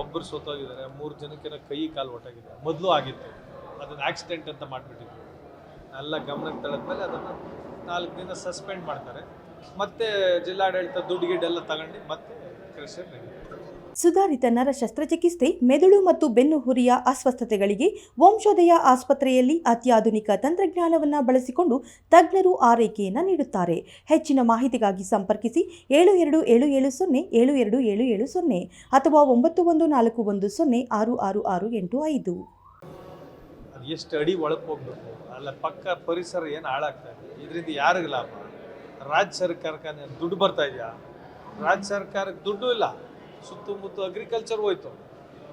ಒಬ್ಬರು ಸೋತೋಗಿದ್ದಾರೆ, ಮೂರು ಜನಕ್ಕೆನ ಕೈ ಕಾಲು ಒಟ್ಟಾಗಿದೆ. ಮೊದಲು ಆಗಿತ್ತು. ಅದನ್ನು ಆಕ್ಸಿಡೆಂಟ್ ಅಂತ ಮಾಡಿಬಿಟ್ಟಿದ್ರು. ಎಲ್ಲ ಗಮನಕ್ಕೆ ತಳೆದ್ಮೇಲೆ ಅದನ್ನು ನಾಲ್ಕು ದಿನ ಸಸ್ಪೆಂಡ್ ಮಾಡ್ತಾರೆ. ಮತ್ತೆ ಜಿಲ್ಲಾಡಳಿತ ದುಡ್ಡು ಗಿಡ್ಡೆಲ್ಲ ತಗೊಂಡು ಮತ್ತೆ ಕ್ರೆಷರ್ ನಡೀತಾರೆ ಸುಧಾರಿತ ನರ ಶಸ್ತ್ರಚಿಕಿತ್ಸೆ ಮೆದುಳು ಮತ್ತು ಬೆನ್ನುಹುರಿಯ ಅಸ್ವಸ್ಥತೆಗಳಿಗೆ ವಂಶೋದಯ ಆಸ್ಪತ್ರೆಯಲ್ಲಿ ಅತ್ಯಾಧುನಿಕ ತಂತ್ರಜ್ಞಾನವನ್ನು ಬಳಸಿಕೊಂಡು ತಜ್ಞರು ಆರೈಕೆಯನ್ನು ನೀಡುತ್ತಾರೆ. ಹೆಚ್ಚಿನ ಮಾಹಿತಿಗಾಗಿ ಸಂಪರ್ಕಿಸಿ ಏಳು ಎರಡು ಏಳು ಏಳು ಸೊನ್ನೆ, ಏಳು ಎರಡು ಏಳು ಏಳು ಸೊನ್ನೆ ಅಥವಾ ಒಂಬತ್ತು ಒಂದು ನಾಲ್ಕು ಒಂದು ಸೊನ್ನೆ ಆರು ಆರು ಆರು ಎಂಟು ಐದು. ಎಷ್ಟು ಅಡಿ ಒಳಗೆ ಹೋಗ್ಬೇಕು. ಅಲ್ಲ ಪಕ್ಕ ಪರಿಸರ ಏನು ಹಾಳಾಗ್ತಾ ಇದೆ? ಇದರಿಂದ ಯಾರಿಗೆ ಲಾಭ? ರಾಜ್ಯ ಸರ್ಕಾರಕ್ಕೆ ದುಡ್ಡು ಬರ್ತಾ ಇದೆಯಾ? ರಾಜ್ಯ ಸರ್ಕಾರಕ್ಕೆ ದುಡ್ಡು ಇಲ್ಲ. ಸುತ್ತಮುತ್ತ ಅಗ್ರಿಕಲ್ಚರ್ ಹೋಯ್ತು.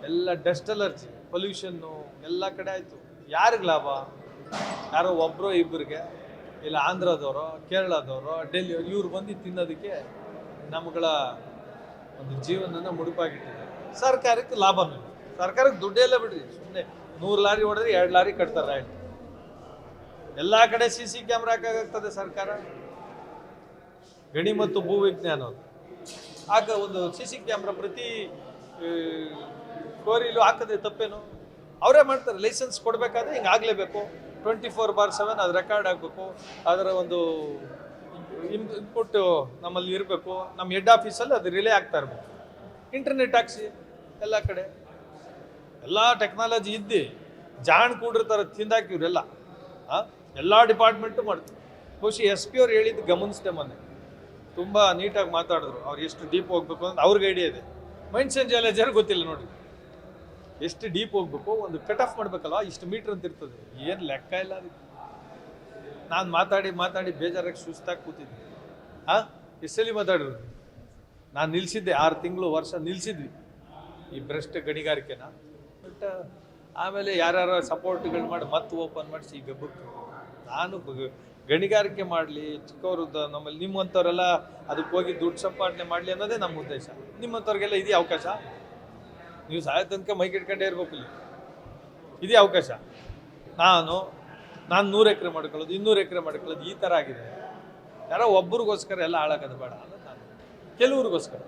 ಎಲ್ಲ ಡಸ್ಟ್ ಅಲರ್ಜಿ ಪೊಲ್ಯೂಷನ್ನು ಎಲ್ಲ ಕಡೆ ಆಯಿತು. ಯಾರಿಗೆ ಲಾಭ? ಯಾರೋ ಒಬ್ಬರು ಇಬ್ಬರಿಗೆ ಇಲ್ಲ ಆಂಧ್ರದವರು, ಕೇರಳದವರು ಡೆಲ್ಲಿ ಇವ್ರು ಬಂದು ತಿನ್ನೋದಕ್ಕೆ ನಮ್ಗಳ ಒಂದು ಜೀವನನ ಮುಡುಪಾಗಿಟ್ಟಿದೆ. ಸರ್ಕಾರಕ್ಕೆ ಲಾಭನೂ ಸರ್ಕಾರಕ್ಕೆ ದುಡ್ಡೇ ಇಲ್ಲ ಬಿಡ್ರಿ. ಸುಮ್ಮನೆ ನೂರು ಲಾರಿ ಹೊಡೆದ್ರೆ ಎರಡು ಲಾರಿ ಕಟ್ತಾರೆ ಆಯ್ತು ಎಲ್ಲ ಕಡೆ ಸಿ ಸಿ ಕ್ಯಾಮ್ರಾ ಹಾಕಾಗ್ತದೆ ಸರ್ಕಾರ. ಗಣಿ ಮತ್ತು ಭೂವಿಜ್ಞಾನ. ಆಗ ಒಂದು ಸಿ ಸಿ ಕ್ಯಾಮ್ರಾ ಪ್ರತಿ ಕೋರಿಲು ಹಾಕದೆ ತಪ್ಪೇನು? ಅವರೇ ಮಾಡ್ತಾರೆ ಲೈಸೆನ್ಸ್ ಕೊಡಬೇಕಾದ್ರೆ ಹಿಂಗೆ ಆಗಲೇಬೇಕು. ಟ್ವೆಂಟಿ ಫೋರ್ ಬಾರ್ ಸೆವೆನ್ ಅದು ರೆಕಾರ್ಡ್ ಆಗಬೇಕು ಅದರ ಒಂದು ಇನ್ಪುಟ್ ನಮ್ಮಲ್ಲಿ ಇರಬೇಕು. ನಮ್ಮ ಹೆಡ್ ಆಫೀಸಲ್ಲಿ ಅದು ರಿಲೇ ಆಗ್ತಾ ಇರಬೇಕು. ಇಂಟರ್ನೆಟ್ ಹಾಕ್ಸಿ, ಎಲ್ಲ ಕಡೆ. ಎಲ್ಲ ಟೆಕ್ನಾಲಜಿ ಇದ್ದು. ಜಾಣ್ ಕೂಡಿರ್ತಾರೆ ತಿಂದಾಕಿವ್ರೆಲ್ಲ ಹಾಂ ಎಲ್ಲ ಡಿಪಾರ್ಟ್ಮೆಂಟು ಮಾಡ್ತೀವಿ ಬಹುಶಃ ಎಸ್ ಪಿ ಅವ್ರು ಹೇಳಿದ್ದು ಗಮನಿಸಿದೆ ಮೊನ್ನೆ. ತುಂಬ ನೀಟಾಗಿ ಮಾತಾಡಿದ್ರು. ಅವ್ರು ಎಷ್ಟು ಡೀಪ್ ಹೋಗ್ಬೇಕು ಅಂತ ಅವ್ರಿಗೆ ಐಡಿಯಾ ಇದೆ. ಮೈಂಡ್ ಸೆಂಜಾಲಜರ್ ಗೊತ್ತಿಲ್ಲ ನೋಡಿ. ಎಷ್ಟು ಡೀಪ್ ಹೋಗ್ಬೇಕು, ಒಂದು ಕಟ್ ಆಫ್ ಮಾಡ್ಬೇಕಲ್ಲ ಇಷ್ಟು ಮೀಟರ್ ಅಂತ ಇರ್ತದೆ. ಏನು ಲೆಕ್ಕ ಇಲ್ಲ ಅದಕ್ಕೆ ನಾನು ಮಾತಾಡಿ ಮಾತಾಡಿ ಬೇಜಾರಾಗಿ ಸುಸ್ತಾಗಿ ಕೂತಿದ್ದೆ. ಹಾಂ ಎಷ್ಟಲ್ಲಿ ಮಾತಾಡಿದ್ರು? ನಾನು ನಿಲ್ಸಿದ್ದೆ, ಆರು ತಿಂಗಳು ವರ್ಷ ನಿಲ್ಸಿದ್ವಿ. ಈ ಭ್ರಷ್ಟ ಗಣಿಗಾರಿಕೆನ. ಬಟ್, ಆಮೇಲೆ ಯಾರ್ಯಾರ ಸಪೋರ್ಟ್ಗಳು ಮಾಡಿ ಮತ್ತೆ ಓಪನ್ ಮಾಡಿಸಿ ಈಗ ಬುಕ್ ನಾನು ಗಣಿಗಾರಿಕೆ ಮಾಡಲಿ, ಚಿಕ್ಕವರು ನಮ್ಮಲ್ಲಿ ನಿಮ್ಮಂಥವರೆಲ್ಲ ಅದಕ್ಕೆ ಹೋಗಿ ದುಡ್ಡು ಸಂಪಾದನೆ ಮಾಡಲಿ ಅನ್ನೋದೇ ನಮ್ಮ ಉದ್ದೇಶ. ನಿಮ್ಮಂಥವ್ರಿಗೆಲ್ಲ ಇದೇ ಅವಕಾಶ? ನೀವು ಸಾಯ ತನಕ ಮೈಕ್ ಇಟ್ಕೊಂಡೇ ಇರ್ಬೇಕು ಇಲ್ಲಿ. ಇದೇ ಅವಕಾಶ. ನಾನು ನಾನು ನೂರು ಎಕರೆ ಮಾಡ್ಕೊಳ್ಳೋದು, ಇನ್ನೂರು ಎಕರೆ ಮಾಡ್ಕೊಳ್ಳೋದು ಈ ಥರ ಆಗಿದೆ. ಯಾರೋ ಒಬ್ಬರಿಗೋಸ್ಕರ ಎಲ್ಲ ಹಾಳಾಗೋದು ಬೇಡ ಅನ್ನೋದು ನಾನು. ಕೆಲವ್ರಿಗೋಸ್ಕರ.